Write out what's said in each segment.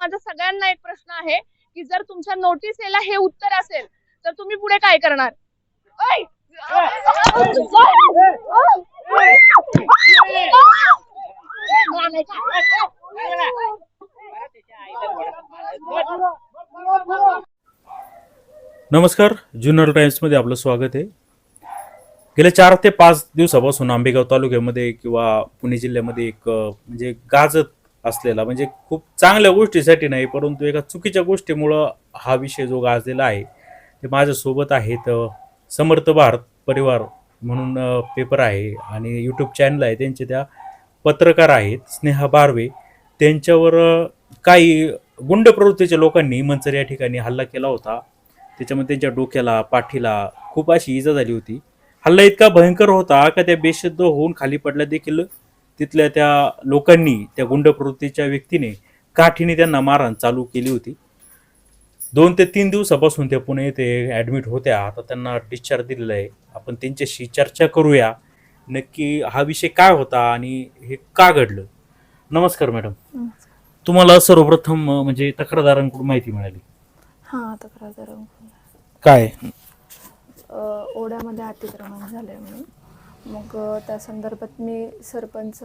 माझा सगळ्यांना एक प्रश्न आहे की जर तुमच्या नोटिसेला हे उत्तर असेल तर तुम्ही पुढे काय करणार? नमस्कार जुन्नर टाइम्समध्ये आपलं स्वागत आहे. गेल्या चार ते पाच दिवसापासून आंबेगाव तालुक्यामध्ये किंवा पुणे जिल्ह्यामध्ये एक म्हणजे गाजत असलेला. म्हणजे खूप चांगल्या गोष्टीसाठी नाही परंतु एका चुकीच्या गोष्टीमुळं हा विषय जो गाजलेला आहे ते माझ्यासोबत आहेत समर्थ भारत परिवार म्हणून पेपर आहे आणि यूट्यूब चॅनल आहे. त्यांचे त्या पत्रकार आहेत स्नेहा बारवे. त्यांच्यावर काही गुंड प्रवृत्तीच्या लोकांनी मंचर या ठिकाणी हल्ला केला होता. त्याच्यामध्ये त्यांच्या डोक्याला पाठीला खूप अशी इजा झाली होती. हल्ला इतका भयंकर होता का त्या बेशुद्ध होऊन खाली पडल्या देखील तिथल्या त्या लोकांनी त्या गुंड प्रवृत्तीच्या व्यक्तीने काठीने त्यांना मारहाण चालू केली होती. दोन ते तीन दिवसापासून त्या पुणे येथे ॲडमिट होत्या. आता त्यांना डिस्चार्ज दिलेला आहे. आपण त्यांच्याशी चर्चा करूया. नक्की हा विषय काय होता आणि हे का घडलं? नमस्कार मॅडम. तुम्हाला सर्वप्रथम म्हणजे तक्रारदारांकडून माहिती मिळाली. हां तक्रार काय? ओढ्यामध्ये अतिक्रमण झालं आहे म्हणून. मग त्या संदर्भात मी सरपंच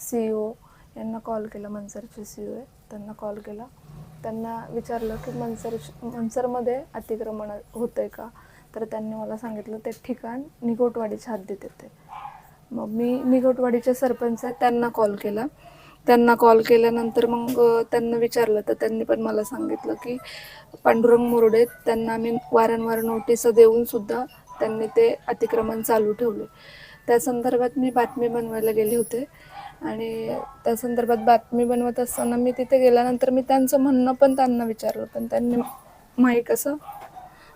सी ओ यांना कॉल केला मनसरचे सी ओ आहे त्यांना कॉल केला. त्यांना विचारलं की मनसर मनसरमध्ये अतिक्रमण होतं आहे का? तर त्यांनी मला सांगितलं ते ठिकाण निघोटवाडीच्या हद्दीत येते मग मी निगोटवाडीचे सरपंच आहेत त्यांना कॉल केला. त्यांना कॉल केल्यानंतर मग त्यांना विचारलं. तर त्यांनी पण मला सांगितलं की पांडुरंग मुरडे त्यांना आम्ही वारंवार नोटिस देऊन सुद्धा त्यांनी ते अतिक्रमण चालू ठेवले त्या संदर्भात मी बातमी बनवायला गेले होते. आणि त्या संदर्भात बातमी बनवत असताना मी तिथे गेल्यानंतर मी त्यांचं म्हणणं पण त्यांना विचारलं. पण त्यांनी माईक असं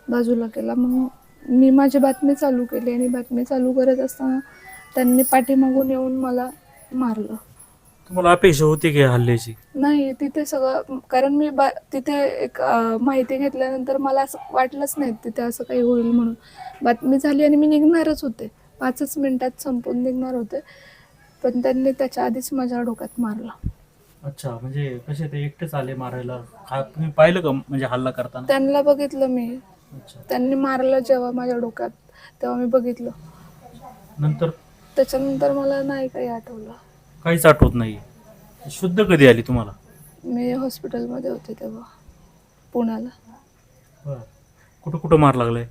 बाजूला केला. मग मी माझी बातमी चालू केली आणि बातमी चालू करत असताना त्यांनी पाठीमागून येऊन मला मारलं. तुम्हाला अपेक्षा होती की हल्ल्याची? नाही तिथे सगळं कारण मी बा तिथे एक अं, माहिती घेतल्यानंतर मला असं वाटलंच नाही तिथे असं काही होईल म्हणून. बातमी झाली आणि मी निघणारच होते. पाचच मिनिटात संपून निघणार होते. पण त्यांनी त्याच्या आधीच माझ्या डोक्यात मारला. अच्छा म्हणजे कसे ते एकटेच आले मारायला? हा तुम्ही पाहिलं का म्हणजे हल्ला करताना? त्यांना बघितलं मी. अच्छा. त्यांनी मारलं जेव्हा माझ्या डोक्यात तेव्हा मी बघितलं. नंतर? त्याच्यानंतर मला नाही काही आठवलं. काहीच आठवत नाही. शुद्ध कधी आली तुम्हाला? मी हॉस्पिटलमध्ये होते तेव्हा पुण्याला. कुठं कुठं मार लागलाय?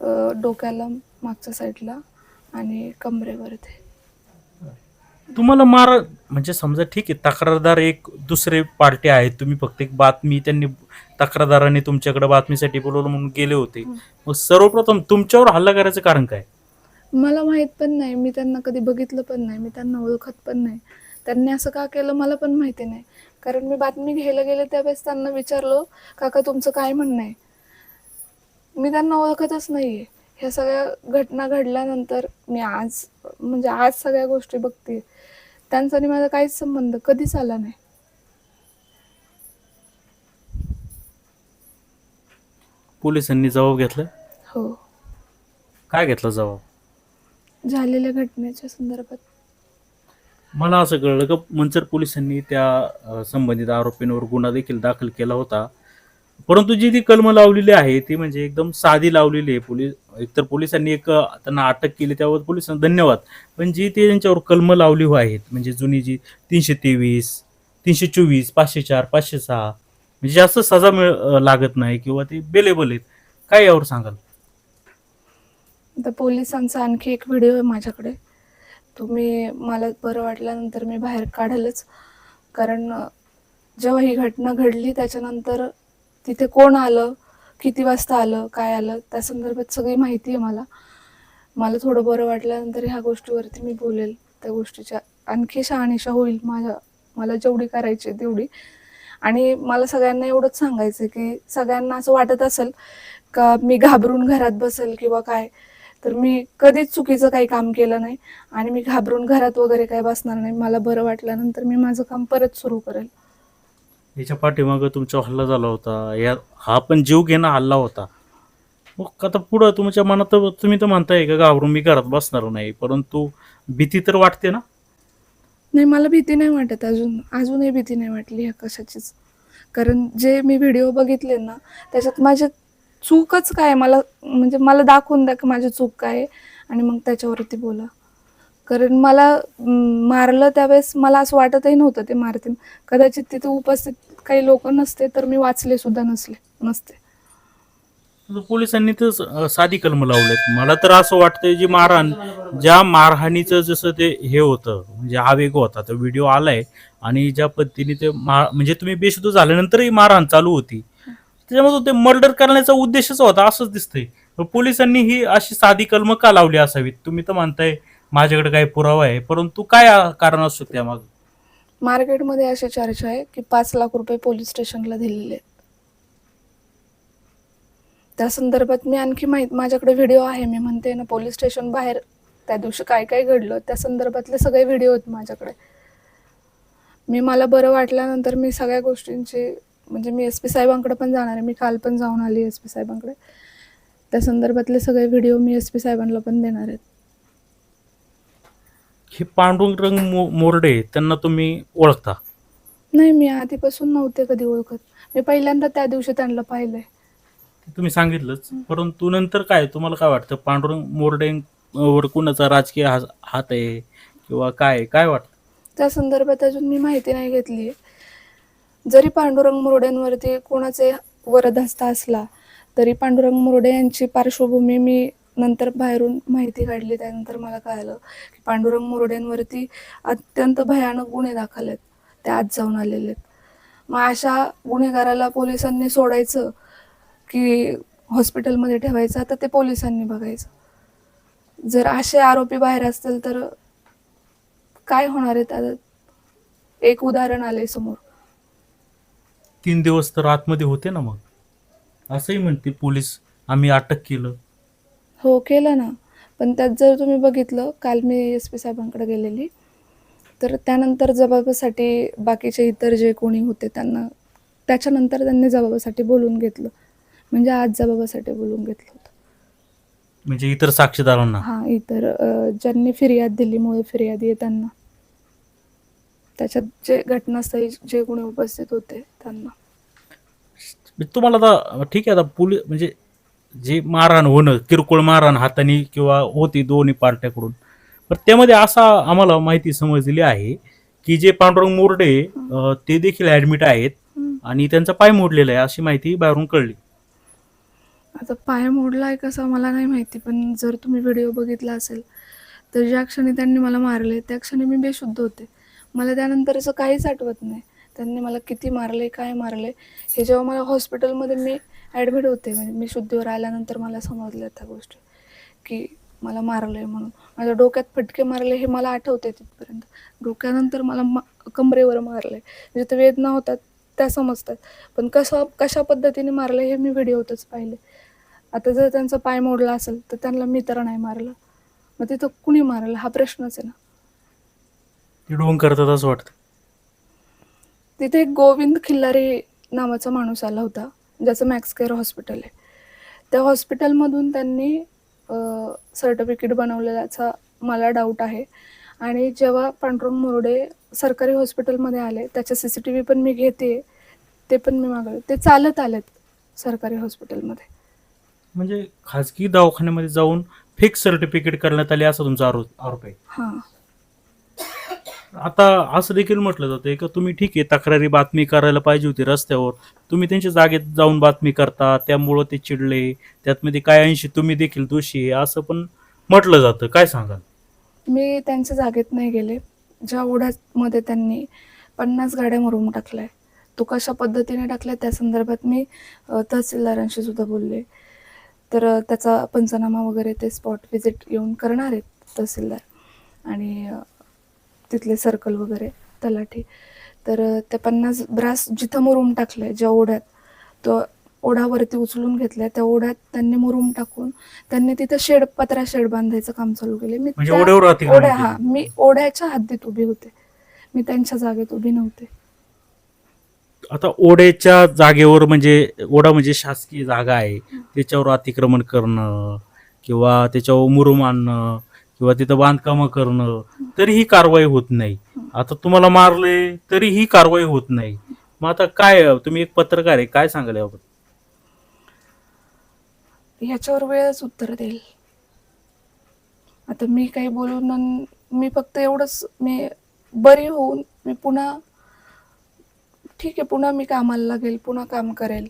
अं, डोक्याला मागच्या साईडला. आणि कमरेवर ते तुम्हाला मार म्हणजे समजा ठीक आहे तक्रारदार एक दुसरे पार्टी आहेत तुम्ही फक्त एक बातमी त्यांनी तक्रारदारांनी तुमच्याकडे बातमीसाठी बोलवलं म्हणून गेले होते. मग सर्वप्रथम तुमच्यावर हल्ला करायचं कारण काय? मला माहीत पण नाही मी त्यांना कधी बघितलं पण नाही मी त्यांना ओळखत पण नाही. त्यांनी असं का केलं मला पण माहिती नाही. कारण मी बातमी घ्यायला गेले त्यावेळेस त्यांना विचारलं काका तुमचं काय म्हणणं आहे? मी त्यांना ओळखतच नाही आहे ह्या सगळ्या घटना घडल्यानंतर मी आज म्हणजे आज सगळ्या गोष्टी बघते. त्यांचा आणि माझा काहीच संबंध कधीच आला नाही. पोलिसांनी जबाब घेतला? हो. काय घेतला जबाब? झालेल्या घटनेच्या संदर्भात. मला असं कळलं का मंचर पोलिसांनी त्या अ, संबंधित आरोपींवर गुन्हा देखील दाखल केला होता. परंतु जी ती कलम लावलेली आहे ती म्हणजे एकदम साधी लावलेली आहे पोलीस एकतर पोलिसांनी एक त्यांना अटक केली त्यावर पोलिसांना धन्यवाद. पण जी ते त्यांच्यावर कलम लावली आहेत म्हणजे जुनी जी तीनशे तेवीस तीनशे चोवीस पाचशे चार पाचशे सहा म्हणजे जास्त सजा मिळ लागत नाही किंवा ते बेलेबल आहेत. काय यावर सांगाल? आता पोलिसांचा आणखी एक व्हिडिओ आहे माझ्याकडे. तुम्ही मला बरं वाटल्यानंतर मी बाहेर काढलच. कारण जेव्हा ही घटना घडली त्याच्यानंतर तिथे कोण आलं किती वाजता आलं काय आलं त्या संदर्भात सगळी माहिती आहे मला. मला थोडं बरं वाटल्यानंतर ह्या गोष्टीवरती मी बोलेल. त्या गोष्टीच्या आणखी शहानिशा होईल माझ्या मला जेवढी करायची आहे तेवढी. आणि मला सगळ्यांना एवढंच सांगायचं आहे की सगळ्यांना असं वाटत असेल का मी घाबरून घरात बसेल किंवा काय तर मी कधीच चुकीचं काही काम केलं नाही. आणि मी घाबरून घरात वगैरे काही बसणार नाही. मला बरं वाटल्यानंतर मी माझं काम परत सुरू करेल. याच्या पाठीमागं तुमचा हल्ला झाला होता. या हा पण जीव घेणं हल्ला होता. मग आता पुढं तुमच्या मनात तुम्ही तर म्हणताय का घाबरून मी घरात बसणार नाही परंतु भीती तर वाटते ना? नाही मला भीती नाही वाटत अजून. अजूनही भीती नाही वाटली ह्या कशाचीच. कारण जे मी व्हिडिओ बघितले ना त्याच्यात माझी चूकच काय मला म्हणजे मला दाखवून द्या की माझी चूक काय आहे आणि मग त्याच्यावरती बोला. कारण मला मारलं त्यावेळेस मला असं वाटतही नव्हतं ते मारतील. कदाचित तिथे उपस्थित काही लोक नसते तर मी वाचले सुद्धा नसले नसते. पोलिसांनी तर साधी कलम लावलेत. मला तर असं वाटतंय जी मारहाण ज्या मारहाणीचं जसं ते हे होतं म्हणजे आवेग होता तो व्हिडिओ आलाय आणि ज्या पद्धतीने ते म्हणजे तुम्ही बेशुद्ध झाल्यानंतरही मारहाण चालू होती. त्याच्यामध्ये ते मर्डर करण्याचा उद्देशच होता असंच दिसतंय. पोलिसांनी ही अशी साधी कलम का लावली असावीत? तुम्ही तर म्हणताय माझ्याकडे काही पुरावा आहे परंतु काय कारण असू शकते मग? मार्केटमध्ये अशी चर्चा आहे की पाच लाख रुपये पोलीस स्टेशनला दिलेले आहेत. त्या संदर्भात मी आणखी माहीत माझ्याकडे व्हिडिओ आहे मी म्हणते ना पोलीस स्टेशन बाहेर त्या दिवशी काय काय घडलं त्या संदर्भातले सगळे व्हिडिओ आहेत माझ्याकडे. मी मला बरं वाटल्यानंतर मी सगळ्या गोष्टींची म्हणजे मी एस पी साहेबांकडे पण जाणार आहे मी काल पण जाऊन आली एस पी साहेबांकडे. त्या संदर्भातले सगळे व्हिडिओ मी एस पी साहेबांना पण देणार आहेत. हे पांडुरंग मो- मोरडे त्यांना तुम्ही ओळखता? नाही मी आधीपासून नव्हते कधी ओळखत. मी पहिल्यांदा त्या दिवशी त्यांना पाहिलंय. तुम्ही सांगितलंच. परंतु नंतर काय तुम्हाला काय वाटतं? पांडुरंग मोरडे वर कुणाचा राजकीय हा- हात आहे किंवा काय काय वाटतं? त्या संदर्भात अजून मी माहिती नाही घेतली जरी पांडुरंग मुरडेंवरती कोणाचे वरदहस्त असला तरी पांडुरंग मुरडे यांची पार्श्वभूमी मी नंतर बाहेरून माहिती काढली त्यानंतर मला कळालं की पांडुरंग मुरडेंवरती अत्यंत भयानक गुन्हे दाखल आहेत. ते आज जाऊन आलेले आहेत. मग अशा गुन्हेगाराला पोलिसांनी सोडायचं की हॉस्पिटलमध्ये ठेवायचं आता ते पोलिसांनी बघायचं. जर असे आरोपी बाहेर असतील तर काय होणार आहे त्यात? एक उदाहरण आले समोर. तीन दिवस तर आतमध्ये होते ना मग. असंही म्हणते पोलीस आम्ही अटक केलं. हो केलं ना. पण त्यात जर तुम्ही बघितलं काल मी एस पी साहेबांकडे गेलेली तर त्यानंतर जबाबासाठी बाकीचे इतर जे कोणी होते त्यांना त्याच्यानंतर त्यांनी जबाबासाठी बोलून घेतलं. म्हणजे आज जबाबासाठी बोलून घेतलं होतं. म्हणजे इतर साक्षीदारांना? हां इतर अं, ज्यांनी फिर्याद दिली मुळे फिर्यादी आहे त्यांना. त्याच्यात जे घटनास्थळी जे कोणी उपस्थित होते त्यांना. म्हणजे तुम्हाला आता ठीक आहे आता पोलीस म्हणजे जे मारहाण होणं किरकोळ मारहाण हाताने किंवा होती दोन्ही पार्ट्याकडून. पण त्यामध्ये असा आम्हाला माहिती समजलेली आहे की जे पांडुरंग मोरडे ते देखील ऍडमिट आहेत. आणि त्यांचा पाय मोडलेला आहे अशी माहिती बाहेरून कळली. आता पाय मोडला आहे कसं मला नाही माहिती पण जर तुम्ही व्हिडिओ बघितला असेल तर ज्या क्षणी त्यांनी मला मारले त्या क्षणी मी बेशुद्ध होते. मला त्यानंतरचं काहीच आठवत नाही. त्यांनी मला किती मारले काय मारले हे जेव्हा मला हॉस्पिटलमध्ये मी ॲडमिट होते. म्हणजे मी शुद्धीवर आल्यानंतर मला समजल्या त्या गोष्टी की मला मारलं आहे म्हणून. माझ्या डोक्यात फटके मारले हे मला आठवते तिथपर्यंत. डोक्यानंतर मला मा कमरेवर मारले जिथे वेदना होतात त्या समजतात. पण कसं कशा पद्धतीने मारलं हे मी व्हिडिओतच पाहिले. आता जर त्यांचा पाय मोडला असेल तर त्यांना मी तर नाही मारलं. मग तिथं कुणी मारलं? हा प्रश्नच आहे ना. ढोंग करतात असं वाटतं. तिथे एक गोविंद खिल्लारे नावाचा माणूस आला होता. ज्याचं मॅक्स केअर हॉस्पिटल आहे. त्या हॉस्पिटलमधून त्यांनी सर्टिफिकेट बनवलेल्याचा मला डाऊट आहे. आणि जेव्हा पांडुरंग मुरडे सरकारी हॉस्पिटलमध्ये आले त्याचे सी सी टी व्ही पण मी घेते ते पण मी मागवले. ते चालत आलेत सरकारी हॉस्पिटलमध्ये. म्हणजे खाजगी दवाखान्यामध्ये जाऊन फिक्स सर्टिफिकेट करण्यात आले असा तुमचा आरोप आरोप आहे? हां. आता असं देखील म्हटलं जातं का तुम्ही ठीक आहे तक्रारी बातमी करायला पाहिजे होती रस्त्यावर. तुम्ही त्यांच्या जागेत जाऊन बातमी करता त्यामुळं ते चिडले त्यातमध्ये काय ऐंशी तुम्ही देखील दोषी आहे असं पण म्हटलं जातं. काय सांगाल? मी त्यांच्या जागेत नाही गेले. ज्या ओढ्यामध्ये त्यांनी पन्नास गाड्या मरून टाकल्या. तो कशा पद्धतीने टाकल्या त्या संदर्भात मी तहसीलदारांशी सुद्धा बोलले. तर त्याचा पंचनामा वगैरे ते स्पॉट व्हिजिट येऊन करणार आहेत तहसीलदार. आणि तिथले सर्कल वगैरे तलाठी. तर त्या पन्नास ब्रास जिथं मुरुम टाकलंय ज्या ओढ्यात तो ओढावरती उचलून घेतल्या त्या ओढ्यात त्यांनी मुरुम टाकून त्यांनी तिथं शेड पत्रा शेड बांधायचं काम चालू केले मी म्हणजे ओढ्या. हा मी ओढ्याच्या हद्दीत उभी होते. मी त्यांच्या जागेत उभी नव्हते. आता ओढ्याच्या जागेवर म्हणजे ओढा म्हणजे शासकीय जागा आहे. त्याच्यावर अतिक्रमण करणं किंवा त्याच्यावर मुरुम आणणं किंवा तिथं बांधकामं करणं तरी ही कारवाई होत नाही. आता तुम्हाला मारले तरी ही कारवाई होत नाही. मग आता काय तुम्ही एक पत्रकार आहे काय सांगाल याबाबत? ह्याच्यावर वेळच उत्तर देईल. आता मी काही बोलून अन मी फक्त एवढंच मी बरी होऊन मी पुन्हा ठीक आहे पुन्हा मी कामाला लागेल पुन्हा काम करेल.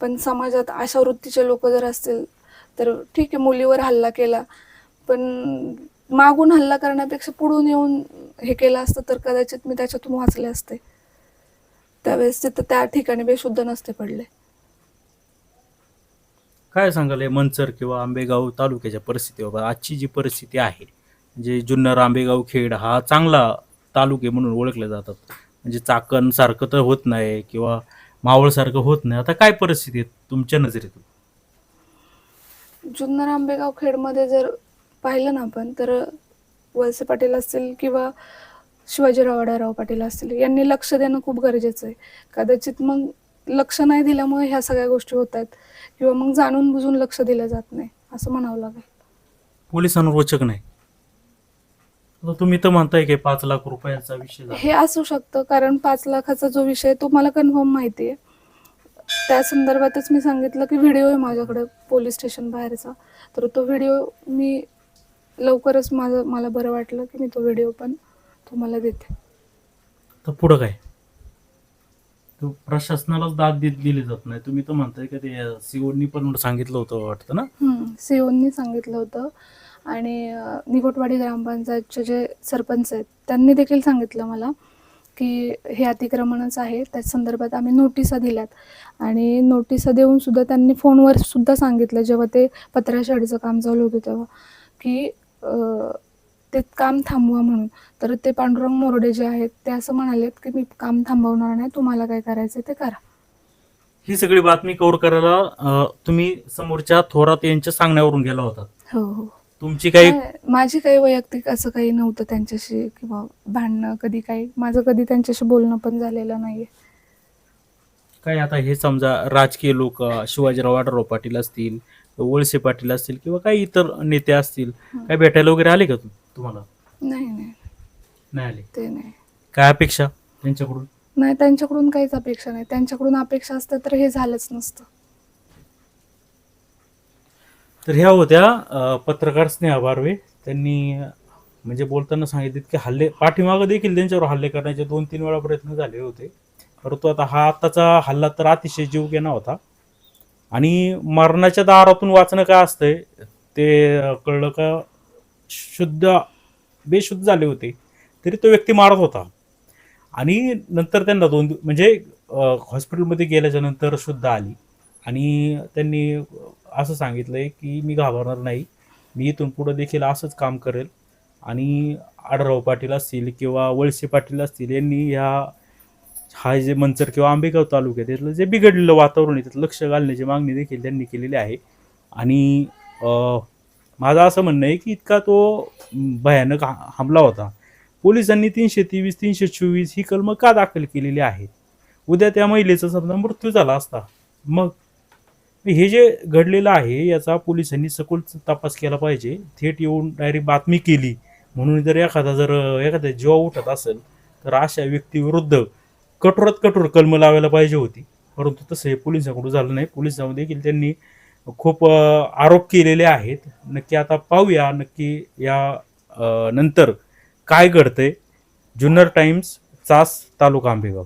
पण समाजात अशा वृत्तीचे लोक जर असतील तर ठीक आहे मुलीवर हल्ला केला. पण मागून हल्ला करण्यापेक्षा पुढून येऊन हे केलं असतं तर कदाचित मी त्याच्यातून वाचले असते. त्यावेळेस तिथं त्या ठिकाणी बेशुद्ध नसते पडले. काय सांगाल मंचर किंवा आंबेगाव तालुक्याच्या परिस्थितीबाबत आजची जी परिस्थिती आहे म्हणजे जुन्नर आंबेगाव खेड हा चांगला तालुके म्हणून ओळखले जातात. म्हणजे चाकण सारखं तर होत नाही किंवा मावळसारखं होत नाही. आता काय परिस्थिती आहे तुमच्या नजरेतून? जुन्नर आंबेगाव खेडमध्ये जर पाहिलं ना आपण तर वळसे पाटील असतील किंवा शिवाजीराव आढळराव पाटील असतील यांनी लक्ष देणं खूप गरजेचं आहे. कदाचित मग लक्ष नाही दिल्यामुळे ह्या सगळ्या गोष्टी होत आहेत किंवा मग जाणून बुजून लक्ष दिलं जात नाही असं म्हणावं लागेल. पोलिसांवर रोचक नाही. आता तुम्ही तर म्हणताय की पाच लाख रुपयाचा विषय झाला. हे असू शकतं कारण पाच लाखाचा जो विषय तो मला कन्फर्म माहिती आहे. त्या संदर्भातच मी सांगितलं की व्हिडिओ आहे माझ्याकडे पोलीस स्टेशन बाहेरचा. तर तो व्हिडिओ मी लवकरच माझं मला बरं वाटलं की मी तो व्हिडिओ पण तुम्हाला देते. तर पुढं काय? तो प्रशासनालाच दाद देत दिली जात नाही. तुम्ही तर म्हणताय का ते सीओनी पण सांगितलं होतं वाटतं ना? सीओनी सांगितलं होतं. आणि अं, निकोटवाडी ग्रामपंचायतचे जे सरपंच आहेत त्यांनी देखील सांगितलं मला की हे अतिक्रमणच आहे. त्या संदर्भात आम्ही नोटिसा दिल्यात. आणि नोटिसा देऊन सुद्धा त्यांनी फोनवर सुद्धा सांगितलं जेव्हा ते पत्रा शेडचं काम चालू होतं तेव्हा की ते काम थांबवा म्हणून. तर ते पांडुरंग मोरडे जे आहेत ते असं म्हणालेत की मी काम थांबवणार नाही तुम्हाला काय करायचं ते करा. ही सगळी बातमी कव्हर करायला तुम्ही समोरच्या थोरात यांच्या सांगण्यावरून गेला होता. हो हो. तुमची काही माझी काही वैयक्तिक असं काही नव्हतं त्यांच्याशी किंवा भांडणं कधी काही. माझं कधी त्यांच्याशी बोलणं पण झालेलं नाहीये. काय आता हे समजा राजकीय लोक शिवाजीराव आढळराव पाटील असतील वळसे पाटील असतील किंवा काही इतर नेते असतील काय भेटायला वगैरे आले का तू तुम्हाला? नाही नाही. नाही आले? ते नाही. काय अपेक्षा त्यांच्याकडून? नाही त्यांच्याकडून काहीच अपेक्षा नाही. त्यांच्याकडून अपेक्षा असतं तर हे झालंच नसतं. तर ह्या होत्या अं, पत्रकार स्नेहा बारवे. त्यांनी अं, म्हणजे बोलताना सांगितले की हल्ले पाठीमागं देखील त्यांच्यावर हल्ले करण्याचे दोन तीन वेळा प्रयत्न झाले होते. परंतु आता हा आत्ताचा हल्ला तर अतिशय जीवघेणा होता. आणि मरणाच्या दारातून वाचणं काय असतंय ते कळलं का शुद्ध बेशुद्ध झाले होते तरी तो व्यक्ती मारत होता. आणि नंतर त्यांना दोन दिव- म्हणजे हॉस्पिटलमध्ये गेल्याच्यानंतर शुद्ध आली. आणि त्यांनी असं सांगितलंय की मी घाबरणार नाही. मी इथून पुढं देखील असंच काम करेल. आणि आडराव पाटील असतील किंवा वळसे पाटील असतील यांनी ह्या हा जे मंचर किंवा आंबेगाव तालुक्यात त्यातलं जे बिघडलेलं वातावरण आहे त्यात लक्ष घालण्याची मागणी देखील त्यांनी केलेली आहे. आणि माझं असं म्हणणं आहे की इतका तो भयानक हा- हमला होता. पोलिसांनी तीनशे तेवीस तीनशे चोवीस ही कलमं का दाखल केलेली आहेत? उद्या त्या महिलेचा समजा मृत्यू झाला असता मग हे जे घडलेलं आहे याचा पोलिसांनी सखोल तपास केला पाहिजे. थेट येऊन डायरेक्ट बातमी केली. म्हणून जर एखादा जर एखाद्या जीवा उठत असेल तर अशा व्यक्तीविरुद्ध कठोरात कठोर कलम लावायला पाहिजे होती. परंतु तसं हे पोलिसांकडून झालं नाही. पोलिसांमध्ये देखील त्यांनी खूप आरोप केलेले आहेत. नक्की आता पाहूया नक्की या नंतर काय घडतंय. जुन्नर टाइम्स चास तालुका आंबेगाव.